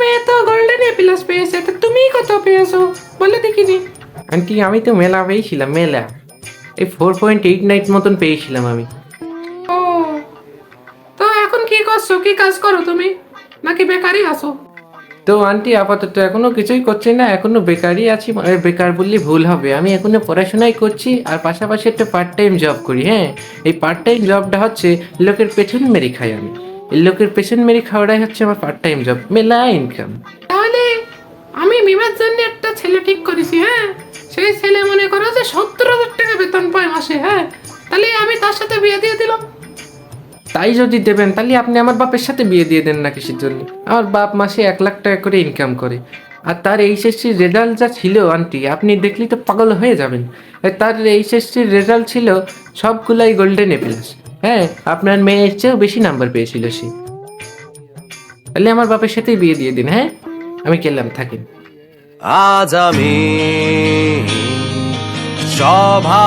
মেয়ে তো golden A plus পেয়েছে তো তুমি কত পেয়েছ? বলে দেখিনি। আন্টি আমি তো মেলা পেয়েছিলাম মেলা। এই ফোর পয়েন্ট এইট নাইট মতন পেয়েছিলাম আমি। ও তো এখন কি করছ? কি কাজ করো তুমি? নাকি বেকারই আছো? তো আন্টি আপাতত এখনও কিছুই করছি না এখনও বেকারই আছি। মানে বেকার বললে ভুল হবে। আমি এখনও পড়াশোনাই করছি আর পাশাপাশি একটা পার্ট টাইম জব করি হ্যাঁ? এই পার্ট টাইম জবটা হচ্ছে লোকের পেছন মেরে খাই আমি। এই লোকের পেশেন্ট মেরে খাওয়াটাই হচ্ছে আমার পার্ট টাইম জব মেলা ইনকাম তাহলে আমি মিমের জন্য একটা ছেলে ঠিক করেছি হ্যাঁ? সেই ছেলে মনে করো যে সত্তর হাজার টাকা বেতন পায় মাসে হ্যাঁ? তাহলে আমি তার সাথে বিয়ে দিয়ে দিলাম। তাই যদি দেবেন তাহলে আপনি আমার বাপের সাথে বিয়ে দিয়ে দেন না কিসের জন্য? আমার বাপ মাসে এক লাখ টাকা করে ইনকাম করে। আর তার এইচএসসির রেজাল্ট যা ছিল আন্টি আপনি দেখলেই তো পাগল হয়ে যাবেন। তার এইচএসসির রেজাল্ট ছিল সবগুলাই গোল্ডেন এ প্লাস হ্যাঁ আপনার মেয়ের চেয়েও বেশি নাম্বার পেয়েছিল সে। তাহলে আমার বাপের সাথেই বিয়ে দিয়ে দিন হ্যাঁ? আমি গেলাম থাকেন। আজ আমি সভা